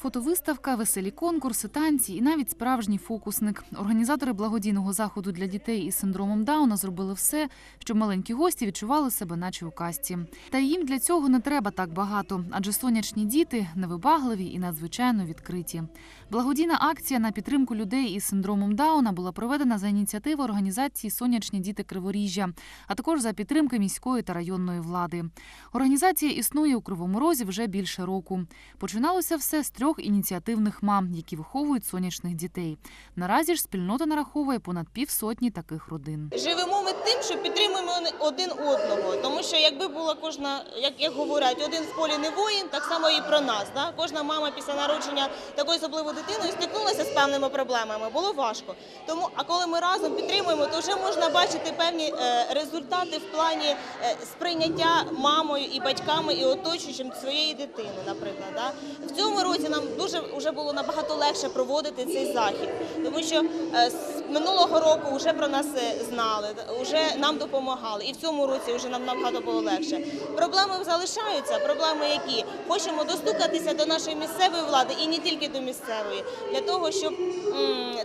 Фотовиставка, веселі конкурси, танці і навіть справжній фокусник. Організатори благодійного заходу для дітей із синдромом Дауна зробили все, щоб маленькі гості відчували себе, наче у казці. Та їм для цього не треба так багато, адже сонячні діти невибагливі і надзвичайно відкриті. Благодійна акція на підтримку людей із синдромом Дауна була проведена за ініціативи організації Сонячні діти Криворіжжя, а також за підтримки міської та районної влади. Організація існує у Кривому Розі вже більше року. Починалося все з трьох ініціативних мам, які виховують сонячних дітей. Наразі ж спільнота нараховує понад півсотні таких родин. Живемо ми тим, що підтримуємо один одного. Тому що якби була кожна, як, як говорять, один в полі не воїн, так само і про нас. Да? Кожна мама після народження такої особливої дитиною стикнулася з певними проблемами. Було важко. Тому, а коли ми разом підтримуємо, то вже можна бачити певні е, результати в плані е, сприйняття мамою і батьками і оточуючим своєї дитини, наприклад. Да? В цьому році нам дуже вже було набагато легше проводити цей захід, тому що е, з минулого року вже про нас знали, вже нам допомагали, і в цьому році вже нам набагато було легше. Проблеми залишаються. Проблеми які хочемо достукатися до нашої місцевої влади і не тільки до місцевої, для того, щоб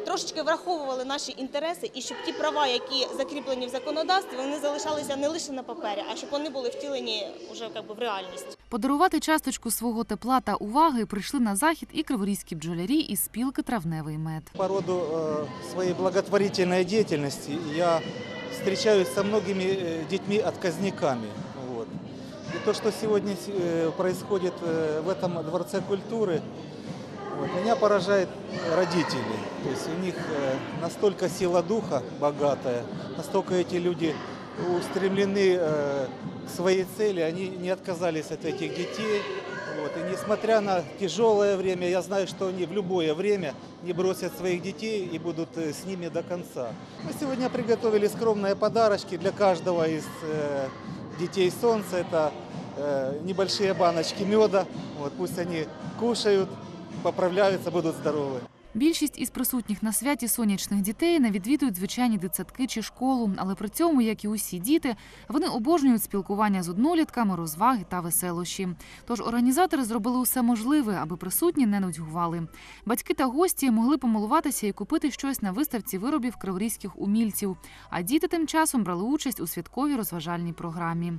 трошечки враховували наші інтереси і щоб ті права, які закріплені в законодавстві, вони залишалися не лише на папері, а щоб вони були втілені вже як би, в реальність. Подарувати часточку свого тепла та уваги прийшли на захід і криворізькі бджолярі із спілки Травневий мед. По роду э, своей благотворительной деятельности я встречаюсь со многими э, детьми-отказниками. Вот. И то, что сегодня э, происходит э, в этом Дворце культуры, вот, меня поражает родители. То есть у них э, настолько сила духа богатая, настолько эти люди устремлены э, к своей цели, они не отказались от этих детей. Вот. И несмотря на тяжелое время, я знаю, что они в любое время не бросят своих детей и будут э, с ними до конца. Мы сегодня приготовили скромные подарочки для каждого из э, детей солнца. Это небольшие баночки меда. Вот, пусть они кушают, поправляются, будут здоровы. Більшість із присутніх на святі сонячних дітей не відвідують звичайні дитсадки чи школу, але при цьому, як і усі діти, вони обожнюють спілкування з однолітками, розваги та веселощі. Тож організатори зробили усе можливе, аби присутні не нудьгували. Батьки та гості могли помилуватися і купити щось на виставці виробів криворізьких умільців. А діти тим часом брали участь у святковій розважальній програмі.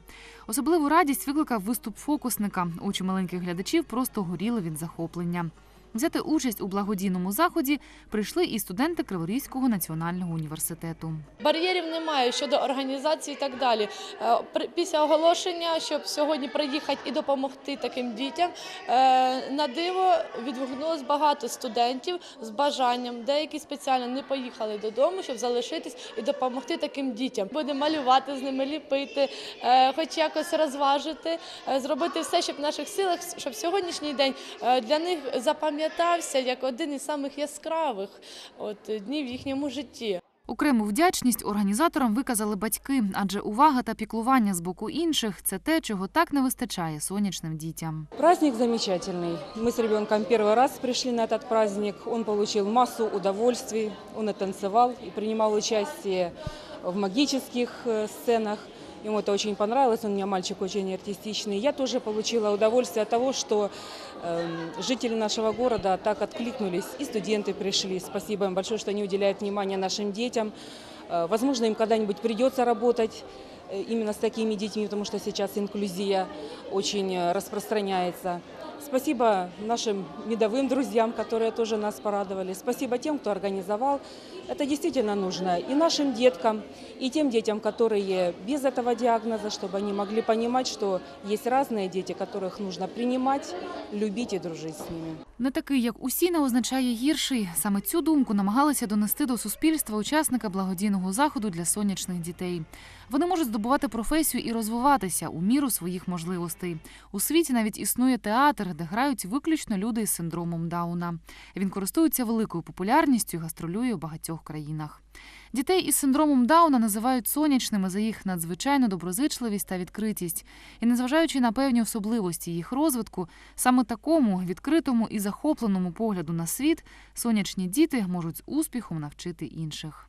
Особливу радість викликав виступ фокусника. Очі маленьких глядачів просто горіли від захоплення. Взяти участь у благодійному заході прийшли і студенти Криворізького національного університету. Бар'єрів немає щодо організації і так далі. Е, Після оголошення, щоб сьогодні приїхати і допомогти таким дітям, е, на диво відгукнулось багато студентів з бажанням. Деякі спеціально не поїхали додому, щоб залишитись і допомогти таким дітям. Будемо малювати з ними, ліпити, е, хоч якось розважити, зробити все, щоб в наших силах, щоб сьогоднішній день для них запам'ятався як один із самих яскравих от, днів в їхньому житті. Окрему вдячність організаторам виказали батьки, адже увага та піклування з боку інших це те, чого так не вистачає сонячним дітям. Праздник замечательный. Мы с ребенком первый раз пришли на этот праздник. Он получил массу удовольствий. Он и танцевал, и принимал участие в магических э, сценах. Ему это очень понравилось. Он у меня мальчик очень артистичный. Я тоже получила удовольствие от того, что эм, жители нашего города так откликнулись. И студенты пришли. Спасибо им большое, что они уделяют внимание нашим детям. Э, Возможно, им когда-нибудь придется работать э, именно с такими детьми, потому что сейчас инклюзия очень э, распространяется. Спасибо нашим медовым друзьям, которые тоже нас порадовали. Спасибо тем, кто организовал. Это действительно нужно и нашим деткам, и тем детям, которые без этого диагноза, чтобы они могли понимать, что есть разные дети, которых нужно принимать, любить и дружить с ними. Не такий, як усі, не означає гірший. Саме цю думку намагалися донести до суспільства учасника благодійного заходу для сонячних дітей. Вони можуть здобувати професію і розвиватися у міру своїх можливостей. У світі навіть існує театр, де грають виключно люди із синдромом Дауна. Він користується великою популярністю і гастролює у багатьох країнах. Дітей із синдромом Дауна називають сонячними за їх надзвичайну доброзичливість та відкритість. І незважаючи на певні особливості їх розвитку, саме такому відкритому і захопленому погляду на світ сонячні діти можуть з успіхом навчити інших.